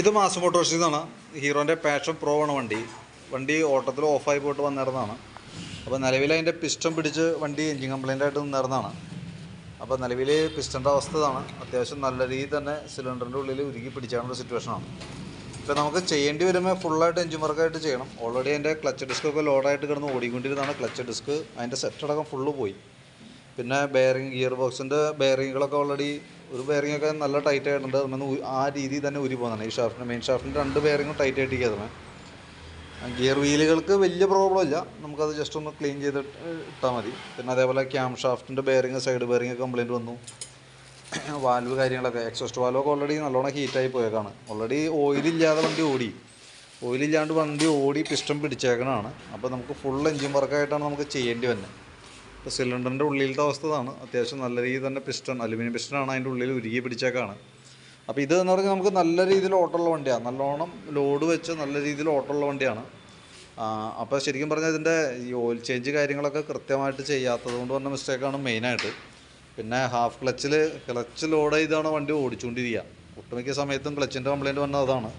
ഇത് മാസ് മോട്ടോഴ്സിൽ നിന്നാണ് ഹീറോന്റെ passion pro ആണ് വണ്ടി. വണ്ടി ഓട്ടത്തിൽ ഓഫായി പോയിട്ട് വന്നിരുന്നതാണ് അപ്പോൾ നിലവിൽ അതിന്റെ പിസ്റ്റം പിടിച്ച് വണ്ടി എൻജിൻ കംപ്ലൈന്റ് ആയിട്ട് നിന്നിരുന്നതാണ് അപ്പോൾ നിലവിൽ പിസ്റ്റന്റെ അവസ്ഥ ഇതാണ്. അത്യാവശ്യം നല്ല രീതിയിൽ തന്നെ സിലിണ്ടറിന്റെ ഉള്ളിൽ ഉരുക്കി പിടിച്ചാണുള്ള സിറ്റുവേഷനാണ് ഇപ്പോൾ നമുക്ക് ചെയ്യേണ്ടി വരുമ്പോൾ ഫുള്ളായിട്ട് എഞ്ചിൻ വർക്കായിട്ട് ചെയ്യണം. ഓൾറെഡി അതിന്റെ ക്ലച്ച് ഡിസ്ക് ഒക്കെ ലോഡായിട്ട് കിടന്ന് ഓടിക്കൊണ്ടിരുന്നതാണ്. ക്ലച്ച് ഡിസ്ക് അതിന്റെ സെറ്റ് അടക്കം ഫുള്ള് പോയി. പിന്നെ ബെയറിങ് ഗിയർ ബോക്സിന്റെ ബെയറിങ്ങുകളൊക്കെ ഓൾറെഡി ഒരു ബെയറിംഗ് ഒക്കെ നല്ല ടൈറ്റ് ആയിട്ടുണ്ട്. അതിന് ആ രീതിയിൽ തന്നെ ഉരി പോകുന്നതാണ് ഈ ഷാഫ്റ്റിന്റെ മെയിൻ ഷാഫ്റ്റിന്റെ രണ്ട് ബെയറിങ്ങും ടൈറ്റ് ആയിട്ട് ഇരിക്കുന്നത് ഗിയർ വീലുകൾക്ക് വലിയ പ്രോബ്ലം ഇല്ല. നമുക്കത് ജസ്റ്റ് ഒന്ന് ക്ലീൻ ചെയ്ത് ഇട്ടാൽ മതി. പിന്നെ അതേപോലെ ക്യാം ഷാഫ്റ്റിന്റെ ബെയറിങ് സൈഡ് ബെയറിങ് കംപ്ലൈന്റ് വന്നു. വാൽവ് കാര്യങ്ങളൊക്കെ എക്സോസ്റ്റ് വാൽവൊക്കെ ഓൾറെഡി നല്ലോണം ഹീറ്റായി പോയേക്കാണ്. ഓൾറെഡി ഓയിലില്ലാതെ വണ്ടി ഓടി. ഓയിലില്ലാണ്ട് വണ്ടി ഓടി പിസ്റ്റം പിടിച്ചേക്കണതാണ്. അപ്പോൾ നമുക്ക് ഫുൾ എൻജിൻ വർക്കായിട്ടാണ് നമുക്ക് ചെയ്യേണ്ടി വരുന്നത്. ഇപ്പോൾ സിലിണ്ടറിന്റെ ഉള്ളിലത്തെ അവസ്ഥ ഇതാണ് അത്യാവശ്യം നല്ല രീതിയിൽ തന്നെ പിസ്റ്റൺ അലുമിനിയം പിസ്റ്റണാണ് അതിന്റെ ഉള്ളിൽ ഉരുകി പിടിച്ചേക്കാണ്. അപ്പോൾ ഇത് എന്ന് പറഞ്ഞാൽ നമുക്ക് നല്ല രീതിയിൽ ഓട്ടമുള്ള വണ്ടിയാണ് നല്ലോണം ലോഡ് വെച്ച് നല്ല രീതിയിൽ ഓട്ടമുള്ള വണ്ടിയാണ്. അപ്പോൾ ശരിക്കും പറഞ്ഞാൽ ഇതിന്റെ ഈ ഓയിൽ ചേഞ്ച് കാര്യങ്ങളൊക്കെ കൃത്യമായിട്ട് ചെയ്യാത്തത് കൊണ്ട് വന്ന മിസ്റ്റേക്കാണ് മെയിനായിട്ട് പിന്നെ ഹാഫ് ക്ലച്ചിൽ ക്ലച്ച് ലോഡ് ചെയ്താണ് വണ്ടി ഓടിച്ചുകൊണ്ടിരിക്കുക ഒട്ടുമിക്ക സമയത്തും ക്ലച്ചിന്റെ കംപ്ലയിന്റ് വന്നത് അതാണ്.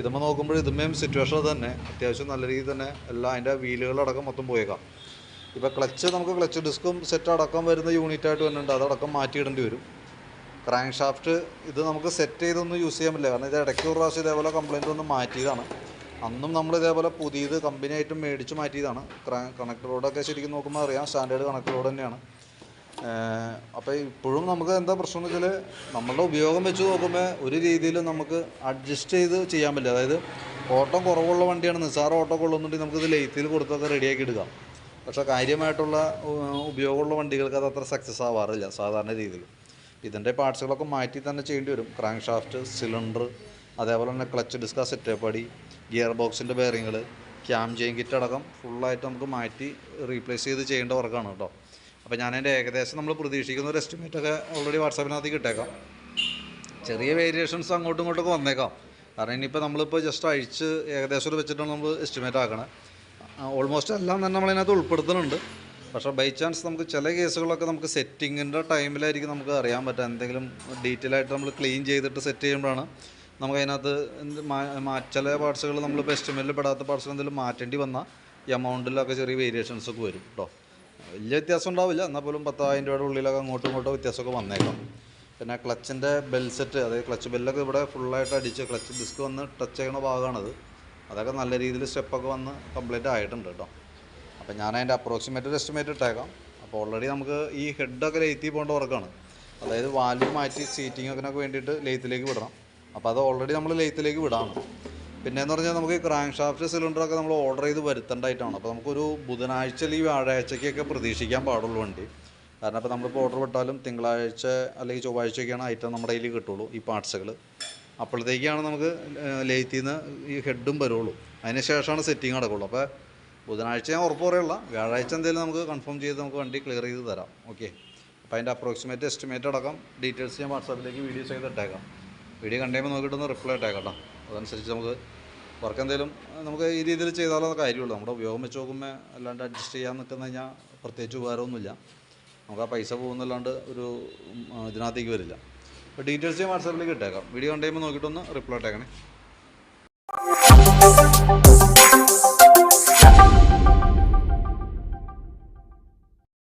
ഇതുമ്പോൾ നോക്കുമ്പോൾ ഇതുമേയും സിറ്റുവേഷൻ തന്നെ. അത്യാവശ്യം നല്ല രീതിയിൽ തന്നെ എല്ലാം അതിന്റെ വീലുകളടക്കം മൊത്തം പോയേക്കാം. ഇപ്പോൾ ക്ലച്ച് നമുക്ക് ക്ലച്ച് ഡിസ്കും സെറ്റ് അടക്കം വരുന്ന യൂണിറ്റ് ആയിട്ട് വരുന്നുണ്ട്. അതടക്കം മാറ്റിയിടേണ്ടി വരും. ക്രാങ്ക് ഷാഫ്റ്റ് ഇത് നമുക്ക് സെറ്റ് ചെയ്തൊന്നും യൂസ് ചെയ്യാൻ പറ്റില്ല. കാരണം ഇത് ഇടയ്ക്ക് ഒരു പ്രാവശ്യം ഇതേപോലെ കംപ്ലയിന്റ് ഒന്ന് മാറ്റിയതാണ്. അന്നും നമ്മൾ ഇതേപോലെ പുതിയത് കമ്പനി ആയിട്ട് മേടിച്ച് മാറ്റിയതാണ്. കണക്ട് റോഡൊക്കെ ശരിക്കും നോക്കുമ്പോൾ അറിയാം. സ്റ്റാൻഡേർഡ് കണക്ട് റോഡ് തന്നെയാണ്. അപ്പോൾ ഇപ്പോഴും നമുക്ക് എന്താ പ്രശ്നം എന്ന് വെച്ചാൽ നമ്മളുടെ ഉപയോഗം വെച്ച് നോക്കുമ്പോൾ ഒരു രീതിയിലും നമുക്ക് അഡ്ജസ്റ്റ് ചെയ്ത് ചെയ്യാൻ പറ്റില്ല. അതായത് ഓട്ടം കുറവുള്ള വണ്ടിയാണ്. നിസ്സാര ഓട്ടം കൊള്ളുന്നുണ്ടെങ്കിൽ നമുക്കിത് ലെയ്ത്തിൽ കൊടുത്തൊക്കെ റെഡിയാക്കി എടുക്കാം. പക്ഷേ കാര്യമായിട്ടുള്ള ഉപയോഗമുള്ള വണ്ടികൾക്ക് അത് അത്ര സക്സസ് ആവാറില്ല സാധാരണ രീതിയിൽ. ഇതിന്റെ പാർട്സുകളൊക്കെ മാറ്റി തന്നെ ചെയ്യേണ്ടി വരും. ക്രാങ്ക് ഷാഫ്റ്റ് സിലിണ്ടർ അതേപോലെ തന്നെ ക്ലച്ച് ഡിസ്ക സെറ്റപ്പ് അടി ഗിയർ ബോക്സിന്റെ ബെയറിങ്ങൾ ക്യാം ചെയിൻ കിറ്റ് അടക്കം ഫുള്ളായിട്ട് നമുക്ക് മാറ്റി റീപ്ലേസ് ചെയ്ത് ചെയ്യേണ്ട വർക്കാണ് കേട്ടോ അപ്പോൾ ഞാൻ അതിന്റെ ഏകദേശം നമ്മൾ പ്രതീക്ഷിക്കുന്ന ഒരു എസ്റ്റിമേറ്റ് ഒക്കെ ഓൾറെഡി വാട്സാപ്പിനകത്ത് കിട്ടേക്കാം ചെറിയ വേരിയേഷൻസ് അങ്ങോട്ടും ഇങ്ങോട്ടൊക്കെ വന്നേക്കാം. കാരണം ഇനിയിപ്പോൾ നമ്മളിപ്പോൾ ജസ്റ്റ് അഴിച്ച് ഏകദേശം ഒരു വെച്ചിട്ടാണ് നമ്മൾ എസ്റ്റിമേറ്റ് ആക്കണേ. ഓൾമോസ്റ്റ് എല്ലാം തന്നെ നമ്മളതിനകത്ത് ഉൾപ്പെടുത്തുന്നുണ്ട്. പക്ഷേ ബൈ ചാൻസ് നമുക്ക് ചില കേസുകളൊക്കെ നമുക്ക് സെറ്റിങ്ങിന്റെ ടൈമിലായിരിക്കും നമുക്ക് അറിയാൻ പറ്റുക. എന്തെങ്കിലും ഡീറ്റെയിൽ ആയിട്ട് നമ്മൾ ക്ലീൻ ചെയ്തിട്ട് സെറ്റ് ചെയ്യുമ്പോഴാണ് നമുക്ക് അതിനകത്ത് ചില പാർട്സുകൾ നമ്മൾ എസ്റ്റിമേറ്റിൽ പെടാത്ത പാർട്സുകൾ എന്തെങ്കിലും മാറ്റേണ്ടി വന്നാൽ ഈ എമൗണ്ടിലൊക്കെ ചെറിയ വേരിയേഷൻസ് ഒക്കെ വരും കേട്ടോ വലിയ വ്യത്യാസം ഉണ്ടാവില്ല. എന്നാൽ പോലും പത്തായിരം രൂപയുടെ ഉള്ളിലൊക്കെ അങ്ങോട്ടും ഇങ്ങോട്ടും വ്യത്യാസമൊക്കെ വന്നേക്കാം. പിന്നെ ക്ലച്ചിന്റെ ബെൽ സെറ്റ് അതായത് ക്ലച്ച് ബെല്ലൊക്കെ ഇവിടെ ഫുള്ളായിട്ട് അടിച്ച് ക്ലച്ച് ഡിസ്ക് വന്ന് ടച്ച് ചെയ്യണ ഭാഗമാണത് അതൊക്കെ നല്ല രീതിയിൽ സ്റ്റെപ്പൊക്കെ വന്ന് കംപ്ലീറ്റ് ആയിട്ടുണ്ട് കേട്ടോ. അപ്പോൾ ഞാൻ അതിന്റെ അപ്രോക്സിമേറ്റ് ഒരു എസ്റ്റിമേറ്റ് ഇട്ടേക്കാം. അപ്പോൾ ഓൾറെഡി നമുക്ക് ഈ ഹെഡൊക്കെ ലെയ്ത്തിൽ പോകേണ്ട വർക്കാണ് അതായത് വാല്യൂ മാറ്റി സീറ്റിംഗ് ഒക്കെ വേണ്ടിയിട്ട് ലെയ്ത്തിലേക്ക് വിടണം. അപ്പോൾ അത് ഓൾറെഡി നമ്മൾ ലെയ്ത്തിലേക്ക് വിടാണ്. പിന്നെ എന്ന് പറഞ്ഞാൽ നമുക്ക് ക്രാങ്ക് ഷാഫ്റ്റ് സിലിണ്ടറൊക്കെ നമ്മൾ ഓർഡർ ചെയ്ത് വരുത്തേണ്ടതായിട്ടാണ്. അപ്പോൾ നമുക്കൊരു ബുധനാഴ്ച അല്ലെങ്കിൽ വ്യാഴാഴ്ചയ്ക്കൊക്കെ പ്രതീക്ഷിക്കാൻ പാടുള്ളൂ വണ്ടി. കാരണം ഇപ്പോൾ നമ്മളിപ്പോൾ ഓർഡർ വിട്ടാലും തിങ്കളാഴ്ച അല്ലെങ്കിൽ ചൊവ്വാഴ്ചയൊക്കെയാണ് ഐറ്റം നമ്മുടെ കയ്യിൽ കിട്ടുള്ളൂ ഈ പാർട്സുകൾ അപ്പോഴത്തേക്കാണ് നമുക്ക് ലേറ്റിൽ നിന്ന് ഈ ഹെഡും വരുള്ളൂ. അതിന് ശേഷമാണ് സെറ്റിംഗ് നടക്കുള്ളൂ. അപ്പോൾ ബുധനാഴ്ച ഞാൻ ഉറപ്പ് പറയുള്ള വ്യാഴാഴ്ച എന്തെങ്കിലും നമുക്ക് കൺഫേം ചെയ്ത് നമുക്ക് വണ്ടി ക്ലിയർ ചെയ്ത് തരാം. ഓക്കെ അപ്പോൾ അതിന്റെ അപ്രോക്സിമേറ്റ് എസ്റ്റിമേറ്റ് അടക്കം ഡീറ്റെയിൽസ് ഞാൻ വാട്സാപ്പിലേക്ക് വീഡിയോസ് ചെയ്ത് ഇട്ടേക്കാം. വീഡിയോ കണ്ടുമ്പോൾ നോക്കിയിട്ടൊന്ന് റിപ്ലൈ ഇട്ടേക്കാം കേട്ടോ. അതനുസരിച്ച് നമുക്ക് വർക്ക് എന്തെങ്കിലും നമുക്ക് ഈ രീതിയിൽ ചെയ്താലോ കാര്യമുള്ളൂ. നമ്മുടെ ഉപയോഗം വെച്ച് നോക്കുമ്പോൾ അല്ലാണ്ട് അഡ്ജസ്റ്റ് ചെയ്യാൻ നിൽക്കുന്ന കഴിഞ്ഞാൽ പ്രത്യേകിച്ച് ഉപകാരമൊന്നുമില്ല. നമുക്ക് ആ പൈസ പോകുന്നല്ലാണ്ട് ഒരു ഇതിനകത്തേക്ക് വരില്ല. ഡീറ്റെയിൽസ് വാട്സാപ്പിലേക്ക് ഇട്ടേക്കാം. വീഡിയോ കണ്ടുമ്പോൾ നോക്കിയിട്ടൊന്ന് റിപ്ലൈ ഇട്ടേക്കണേ.